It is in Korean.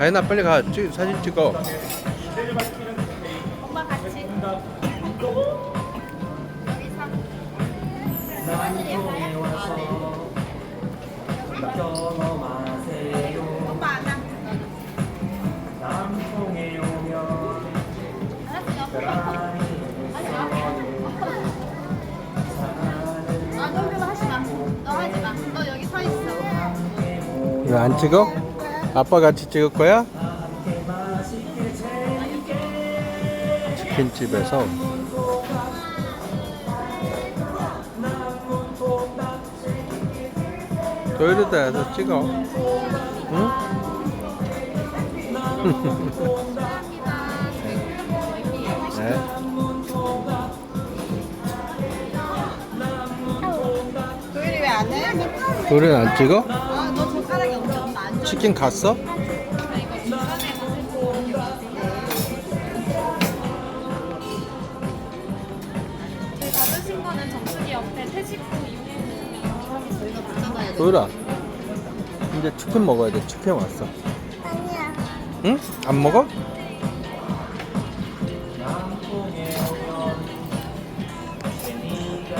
다현아 빨리 가 찍, 사진 찍어 엄마 같이. 오빠 안 와. 남풍에 오면 아, 너 그럼 하지 마. 너 하지 마. 너 여기 서 있어. 왜안 찍어? 아빠 같이 찍을 거야? 치킨집에서 도이르다에서 찍어 응? 네. 도일이 왜안 해? 도이르는 안 찍어? 치킨 갔어? 받으신 거는 정수기 옆에 이용해 이제 치킨 먹어야 돼 치킨 왔어 아니야. 응? 안 먹어?